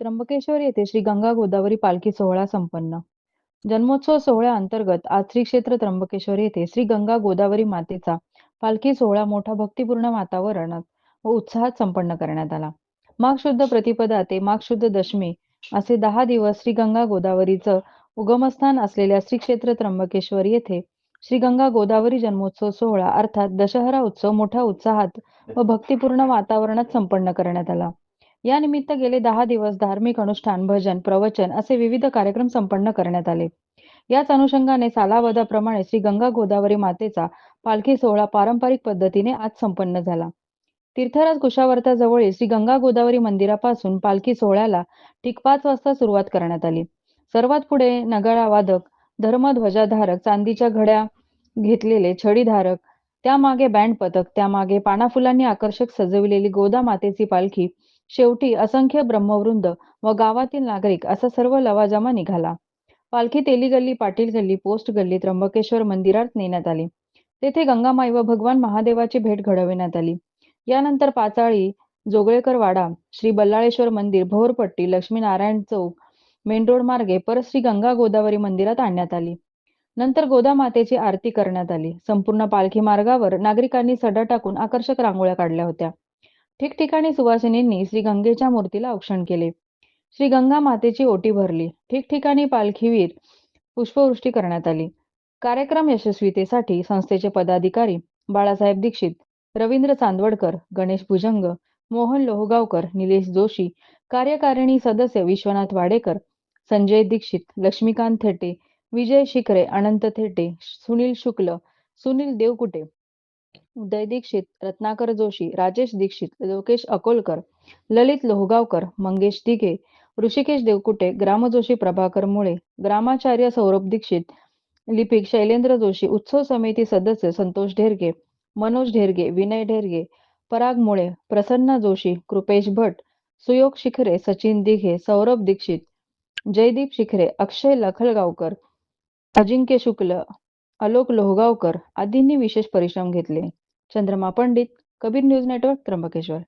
त्र्यंबकेश्वर येथे श्री गंगा गोदावरी पालखी सोहळा संपन्न. जन्मोत्सव सोहळ्याअंतर्गत आज श्री क्षेत्र त्र्यंबकेश्वर येथे श्री गंगा गोदावरी मातेचा पालखी सोहळा मोठा भक्तिपूर्ण वातावरणात व उत्साहात संपन्न करण्यात आला. माघ शुद्ध प्रतिपदा ते माघ शुद्ध दशमी असे दहा दिवस श्री गंगा गोदावरीचं उगमस्थान असलेल्या श्री क्षेत्र त्र्यंबकेश्वर येथे श्री गंगा गोदावरी जन्मोत्सव सोहळा अर्थात दशहरा उत्सव मोठ्या उत्साहात व भक्तिपूर्ण वातावरणात संपन्न करण्यात आला. या निमित्त गेले दहा दिवस धार्मिक अनुष्ठान भजन प्रवचन असे विविध कार्यक्रम संपन्न करण्यात आले. याच अनुषंगाने सालावदाप्रमाणे श्री गंगा गोदावरी मातेचा पालखी सोहळा पारंपरिक पद्धतीने आज संपन्न झाला. तीर्थराज कुशावर्ताजवळील श्री गंगा गोदावरी मंदिरापासून पालखी सोहळ्याला ठीक पाच वाजता सुरुवात करण्यात आली. सर्वात पुढे नगारा वादक धर्मध्वजाधारक चांदीच्या घड्या घेतलेले छडीधारक. त्यामागे बँड पथक त्यामागे पानाफुलांनी आकर्षक सजविलेली गोदा मातेची पालखी शेवटी असंख्य ब्रह्मवृंद व गावातील नागरिक असा सर्व लवाजमा निघाला. पालखी तेली गल्ली पाटील गल्ली पोस्ट गल्ली त्र्यंबकेश्वर मंदिरात नेण्यात आली. तेथे गंगामाई व भगवान महादेवाची भेट घडविण्यात आली. यानंतर पाचाळी जोगळेकर वाडा श्री बल्लाळेश्वर मंदिर भोरपट्टी लक्ष्मीनारायण चौक मेन रोड मार्गे परत श्री गंगा गोदावरी मंदिरात आणण्यात आली. नंतर गोदामातेची आरती करण्यात आली. संपूर्ण पालखी मार्गावर नागरिकांनी सडा टाकून आकर्षक रांगोळ्या काढल्या होत्या. ठिकठिकाणी सुवासिनींनी श्री गंगेच्या मूर्तीला औक्षण केले. श्री गंगा मातेची ओटी भरली. ठिकठिकाणी पालखीवीर पुष्पवृष्टी करण्यात आली. कार्यक्रम यशस्वीतेसाठी संस्थेचे पदाधिकारी बाळासाहेब दीक्षित रवींद्र चांदवडकर गणेश भुजंग मोहन लोहगावकर निलेश जोशी कार्यकारिणी सदस्य विश्वनाथ वाडेकर संजय दीक्षित लक्ष्मीकांत थेटे विजय शिखरे अनंत थेटे सुनील शुक्ल सुनील देवकुटे उदय दीक्षित रत्नाकर जोशी राजेश दीक्षित लोकेश अकोलकर ललित लोहगावकर मंगेश दिघे ऋषिकेश देवकुटे ग्रामजोशी प्रभाकर मुळे ग्रामाचार्य सौरभ दीक्षित लिपिक शैलेंद्र जोशी उत्सव समिती सदस्य संतोष ढेरगे मनोज ढेरगे विनय ढेरगे पराग मुळे प्रसन्न जोशी कृपेश भट सुयोग शिखरे सचिन दिघे सौरभ दीक्षित जयदीप शिखरे अक्षय लखलगावकर अजिंक्य शुक्ल आलोक लोहगावकर आदींनी विशेष परिश्रम घेतले. Chandrama Pandit Kabir news network Trimbakeshwar.